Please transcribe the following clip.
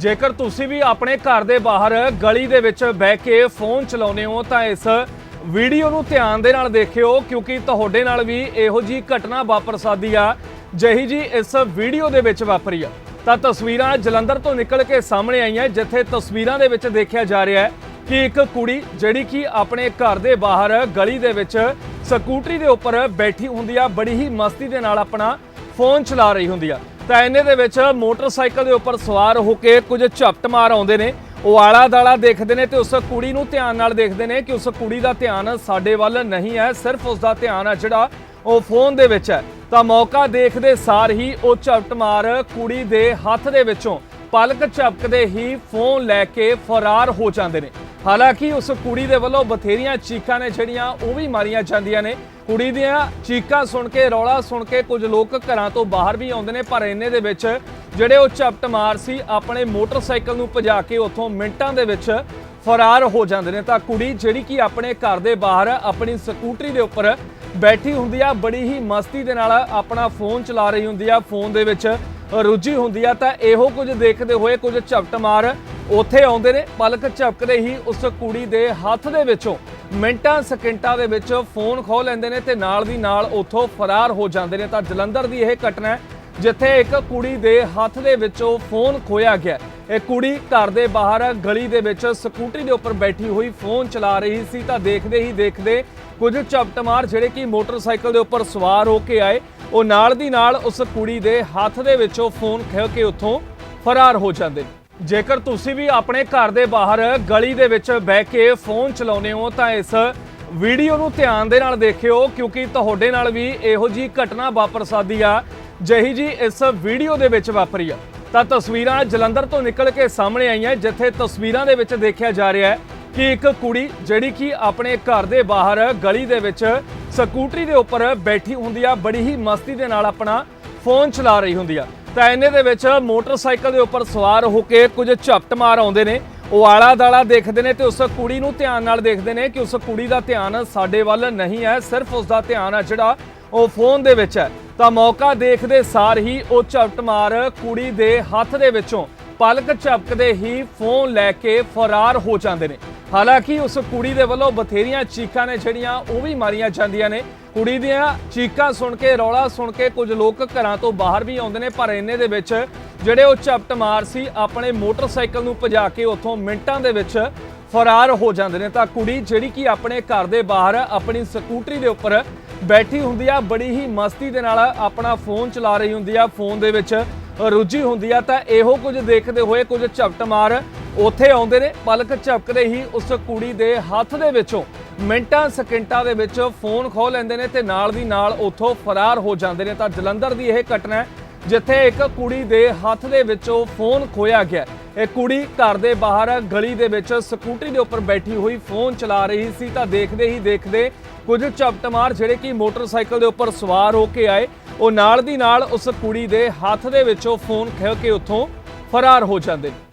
ਜੇਕਰ ਤੁਸੀਂ ਵੀ ਆਪਣੇ ਘਰ ਦੇ ਬਾਹਰ ਗਲੀ ਦੇ ਵਿੱਚ ਬਹਿ ਕੇ ਫੋਨ ਚਲਾਉਂਦੇ ਹੋ, ਤਾਂ ਇਸ ਵੀਡੀਓ ਨੂੰ ਧਿਆਨ ਦੇ ਨਾਲ ਦੇਖਿਓ, ਕਿਉਂਕਿ ਤੁਹਾਡੇ ਨਾਲ ਵੀ ਇਹੋ ਜੀ ਘਟਨਾ ਵਾਪਰ ਸਕਦੀ ਆ, ਜਿਹੀ ਜੀ ਇਸ ਵੀਡੀਓ ਦੇ ਵਿੱਚ ਵਾਪਰੀ ਆ। ਤਾਂ ਤਸਵੀਰਾਂ ਜਲੰਧਰ ਤੋਂ ਨਿਕਲ ਕੇ ਸਾਹਮਣੇ ਆਈਆਂ, ਜਿੱਥੇ ਤਸਵੀਰਾਂ ਦੇ ਵਿੱਚ ਦੇਖਿਆ ਜਾ ਰਿਹਾ ਹੈ ਕਿ ਇੱਕ ਕੁੜੀ ਜਿਹੜੀ ਕਿ ਆਪਣੇ ਘਰ ਦੇ ਬਾਹਰ ਗਲੀ ਦੇ ਵਿੱਚ ਸਕੂਟਰੀ ਦੇ ਉੱਪਰ ਬੈਠੀ ਹੁੰਦੀ ਆ, ਬੜੀ ਹੀ ਮਸਤੀ ਦੇ ਨਾਲ ਆਪਣਾ ਫੋਨ ਚਲਾ ਰਹੀ ਹੁੰਦੀ ਆ। ਤਾਂ ਇਹਨੇ ਦੇ ਵਿੱਚ ਮੋਟਰਸਾਈਕਲ ਦੇ ਉੱਪਰ ਸਵਾਰ ਹੋ ਕੇ ਕੁਝ ਝਪਟ ਮਾਰ ਆਉਂਦੇ ਨੇ। ਉਹ ਆਲਾ ਦਾਲਾ ਦੇਖਦੇ ਨੇ ਤੇ ਉਸ ਕੁੜੀ ਨੂੰ ਧਿਆਨ ਨਾਲ ਦੇਖਦੇ ਨੇ ਕਿ ਉਸ ਕੁੜੀ ਦਾ ਧਿਆਨ ਸਾਡੇ ਵੱਲ ਨਹੀਂ ਹੈ, ਸਿਰਫ ਉਸ ਦਾ ਧਿਆਨ ਹੈ ਜਿਹੜਾ ਉਹ ਫੋਨ ਦੇ ਵਿੱਚ ਹੈ। ਤਾਂ ਮੌਕਾ ਦੇਖਦੇ ਸਾਰ ਹੀ ਉਹ ਝਪਟ ਮਾਰ ਕੁੜੀ ਦੇ ਹੱਥ ਦੇ ਵਿੱਚੋਂ ਪਲਕ ਝਪਕਦੇ ਹੀ ਫੋਨ ਲੈ ਕੇ ਫਰਾਰ ਹੋ ਜਾਂਦੇ ਨੇ। ਹਾਲਾਂਕਿ ਉਸ ਕੁੜੀ ਦੇ ਵੱਲੋਂ ਬਥੇਰੀਆਂ ਚੀਕਾਂ ਨੇ ਜਿਹੜੀਆਂ, ਉਹ ਵੀ ਮਾਰੀਆਂ ਜਾਂਦੀਆਂ ਨੇ। ਕੁੜੀ ਦੀਆਂ ਚੀਕਾਂ ਸੁਣ ਕੇ, ਰੌਲਾ ਸੁਣ ਕੇ ਕੁਝ ਲੋਕ ਘਰਾਂ ਤੋਂ ਬਾਹਰ ਵੀ ਆਉਂਦੇ ਨੇ, ਪਰ ਇੰਨੇ ਦੇ ਵਿੱਚ ਜਿਹੜੇ ਉਹ ਝਪਟ ਮਾਰ ਸੀ, ਆਪਣੇ ਮੋਟਰਸਾਈਕਲ ਨੂੰ ਭਜਾ ਕੇ ਉੱਥੋਂ ਮਿੰਟਾਂ ਦੇ ਵਿੱਚ ਫਰਾਰ ਹੋ ਜਾਂਦੇ ਨੇ। ਤਾਂ ਕੁੜੀ ਜਿਹੜੀ ਕਿ ਆਪਣੇ ਘਰ ਦੇ ਬਾਹਰ ਆਪਣੀ ਸਕੂਟਰੀ ਦੇ ਉੱਪਰ ਬੈਠੀ ਹੁੰਦੀ ਆ, ਬੜੀ ਹੀ ਮਸਤੀ ਦੇ ਨਾਲ ਆਪਣਾ ਫੋਨ ਚਲਾ ਰਹੀ ਹੁੰਦੀ ਆ। ਫੋਨ ਦੇ ਵਿੱਚ ਰੁੱਝੀ ਹੁੰਦੀ ਆ ਤਾਂ ਇਹੋ ਕੁਝ ਦੇਖਦੇ ਹੋਏ ਕੁਝ ਝਪਟ ਮਾਰ ਉੱਥੇ ਆਉਂਦੇ ਨੇ। ਪਲਕ ਝਪਕਦੇ ਹੀ ਉਸ ਕੁੜੀ ਦੇ ਹੱਥ ਦੇ ਵਿੱਚੋਂ ਮਿੰਟਾਂ, ਸਕਿੰਟਾਂ ਦੇ ਵਿੱਚ ਫੋਨ ਖੋਹ ਲੈਂਦੇ ਨੇ ਤੇ ਨਾਲ ਦੀ ਨਾਲ ਉੱਥੋਂ ਫਰਾਰ ਹੋ ਜਾਂਦੇ ਨੇ। ਤਾਂ ਜਲੰਧਰ ਦੀ ਇਹ ਘਟਨਾ ਜਿੱਥੇ ਇੱਕ ਕੁੜੀ ਦੇ ਹੱਥ ਦੇ ਵਿੱਚੋਂ ਫੋਨ ਖੋਇਆ ਗਿਆ ਇਹ ਕੁੜੀ ਘਰ ਦੇ ਬਾਹਰ ਗਲੀ ਦੇ ਵਿੱਚ ਸਕੂਟਰੀ ਦੇ ਉੱਪਰ ਬੈਠੀ ਹੋਈ ਫੋਨ ਚਲਾ ਰਹੀ ਸੀ। ਤਾਂ ਦੇਖਦੇ ਹੀ ਦੇਖਦੇ ਕੁਝ ਝਪਟਮਾਰ ਜਿਹੜੇ ਕਿ ਮੋਟਰਸਾਈਕਲ ਦੇ ਉੱਪਰ ਸਵਾਰ ਹੋ ਕੇ ਆਏ। ਉਹ ਨਾਲ ਦੀ ਨਾਲ ਉਸ ਕੁੜੀ ਦੇ ਹੱਥ ਦੇ ਵਿੱਚੋਂ ਫੋਨ ਖਿਓ ਕੇ ਉੱਥੋਂ ਫਰਾਰ ਹੋ ਜਾਂਦੇ ਨੇ। ਜੇਕਰ ਤੁਸੀਂ ਵੀ ਆਪਣੇ ਘਰ ਦੇ ਬਾਹਰ ਗਲੀ ਦੇ ਵਿੱਚ ਬਹਿ ਕੇ ਫੋਨ ਚਲਾਉਂਦੇ ਹੋ, ਤਾਂ ਇਸ ਵੀਡੀਓ ਨੂੰ ਧਿਆਨ ਦੇ ਨਾਲ ਦੇਖਿਓ, ਕਿਉਂਕਿ ਤੁਹਾਡੇ ਨਾਲ ਵੀ ਇਹੋ ਜੀ ਘਟਨਾ ਵਾਪਰ ਸਕਦੀ ਆ, ਜਿਹੀ ਜੀ ਇਸ ਵੀਡੀਓ ਦੇ ਵਿੱਚ ਵਾਪਰੀ ਆ। ਤਾਂ ਤਸਵੀਰਾਂ ਜਲੰਧਰ ਤੋਂ ਨਿਕਲ ਕੇ ਸਾਹਮਣੇ ਆਈਆਂ, ਜਿੱਥੇ ਤਸਵੀਰਾਂ ਦੇ ਵਿੱਚ ਦੇਖਿਆ ਜਾ ਰਿਹਾ ਹੈ ਕਿ ਇੱਕ ਕੁੜੀ ਜਿਹੜੀ ਕਿ ਆਪਣੇ ਘਰ ਦੇ ਬਾਹਰ ਗਲੀ ਦੇ ਵਿੱਚ ਸਕੂਟਰੀ ਦੇ ਉੱਪਰ ਬੈਠੀ ਹੁੰਦੀ ਆ, ਬੜੀ ਹੀ ਮਸਤੀ ਦੇ ਨਾਲ ਆਪਣਾ ਫੋਨ ਚਲਾ ਰਹੀ ਹੁੰਦੀ ਆ। ਤਾਂ ਇਹਨੇ ਦੇ ਵਿੱਚ ਮੋਟਰਸਾਈਕਲ ਦੇ ਉੱਪਰ ਸਵਾਰ ਹੋ ਕੇ ਕੁਝ ਝਪਟ ਮਾਰ ਆਉਂਦੇ ਨੇ। ਉਹ ਆਲਾ ਦਾਲਾ ਦੇਖਦੇ ਨੇ ਤੇ ਉਸ ਕੁੜੀ ਨੂੰ ਧਿਆਨ ਨਾਲ ਦੇਖਦੇ ਨੇ ਕਿ ਉਸ ਕੁੜੀ ਦਾ ਧਿਆਨ ਸਾਡੇ ਵੱਲ ਨਹੀਂ ਹੈ, ਸਿਰਫ ਉਸ ਦਾ ਧਿਆਨ ਆ ਜਿਹੜਾ ਉਹ ਫੋਨ ਦੇ ਵਿੱਚ ਹੈ। ਤਾਂ ਮੌਕਾ ਦੇਖਦੇ ਸਾਰ ਹੀ ਉਹ ਝਪਟ ਮਾਰ ਕੁੜੀ ਦੇ ਹੱਥ ਦੇ ਵਿੱਚੋਂ ਪਲਕ ਝਪਕਦੇ ਹੀ ਫੋਨ ਲੈ ਕੇ ਫਰਾਰ ਹੋ ਜਾਂਦੇ ਨੇ। ਹਾਲਾਂਕਿ ਉਸ ਕੁੜੀ ਦੇ ਵੱਲੋਂ ਬਥੇਰੀਆਂ ਚੀਕਾਂ ਨੇ ਜਿਹੜੀਆਂ ਉਹ ਵੀ ਮਾਰੀਆਂ ਜਾਂਦੀਆਂ ਨੇ। ਕੁੜੀ ਦੀਆਂ ਚੀਕਾਂ ਸੁਣ ਕੇ, ਰੌਲਾ ਸੁਣ ਕੇ ਕੁਝ ਲੋਕ ਘਰਾਂ ਤੋਂ ਬਾਹਰ ਵੀ ਆਉਂਦੇ ਨੇ, ਪਰ ਇੰਨੇ ਦੇ ਵਿੱਚ ਜਿਹੜੇ ਉਹ ਝਪਟ ਮਾਰ ਸੀ, ਆਪਣੇ ਮੋਟਰਸਾਈਕਲ ਨੂੰ ਭਜਾ ਕੇ ਉੱਥੋਂ ਮਿੰਟਾਂ ਦੇ ਵਿੱਚ ਫਰਾਰ ਹੋ ਜਾਂਦੇ ਨੇ। ਤਾਂ ਕੁੜੀ ਜਿਹੜੀ ਕਿ ਆਪਣੇ ਘਰ ਦੇ ਬਾਹਰ ਆਪਣੀ ਸਕੂਟਰੀ ਦੇ ਉੱਪਰ ਬੈਠੀ ਹੁੰਦੀ ਆ, ਬੜੀ ਹੀ ਮਸਤੀ ਦੇ ਨਾਲ ਆਪਣਾ ਫੋਨ ਚਲਾ ਰਹੀ ਹੁੰਦੀ ਆ, ਫੋਨ ਦੇ ਵਿੱਚ ਰੁੱਝੀ ਹੁੰਦੀ ਆ। ਤਾਂ ਇਹੋ ਕੁਝ ਦੇਖਦੇ ਹੋਏ ਕੁਝ ਝਪਟ ਮਾਰ ਉੱਥੇ ਆਉਂਦੇ ਨੇ। ਪਲਕ ਝਪਕਦੇ ਹੀ ਉਸ ਕੁੜੀ ਦੇ ਹੱਥ ਦੇ ਵਿੱਚੋਂ ਮਿੰਟਾਂ, ਸਕਿੰਟਾਂ ਦੇ ਵਿੱਚ ਫੋਨ ਖੋਹ ਲੈਂਦੇ ਨੇ ਤੇ ਨਾਲ ਦੀ ਨਾਲ ਉੱਥੋਂ ਫਰਾਰ ਹੋ ਜਾਂਦੇ ਨੇ। ਤਾਂ ਜਲੰਧਰ ਦੀ ਇਹ ਘਟਨਾ ਹੈ, ਜਿੱਥੇ ਇੱਕ ਕੁੜੀ ਦੇ ਹੱਥ ਦੇ ਵਿੱਚੋਂ ਫੋਨ ਖੋਇਆ ਗਿਆ ਇਹ ਕੁੜੀ ਘਰ ਦੇ ਬਾਹਰ ਗਲੀ ਦੇ ਵਿੱਚ ਸਕੂਟਰੀ ਦੇ ਉੱਪਰ ਬੈਠੀ ਹੋਈ ਫੋਨ ਚਲਾ ਰਹੀ ਸੀ। ਤਾਂ ਦੇਖਦੇ ਹੀ ਦੇਖਦੇ ਕੁਝ ਝਪਟਮਾਰ ਜਿਹੜੇ ਕਿ ਮੋਟਰਸਾਈਕਲ ਦੇ ਉੱਪਰ ਸਵਾਰ ਹੋ ਕੇ ਆਏ। ਉਹ ਨਾਲ ਦੀ ਨਾਲ ਉਸ ਕੁੜੀ ਦੇ ਹੱਥ ਦੇ ਵਿੱਚੋਂ ਫੋਨ ਖਿਓ ਕੇ ਉੱਥੋਂ ਫਰਾਰ ਹੋ ਜਾਂਦੇ ਨੇ।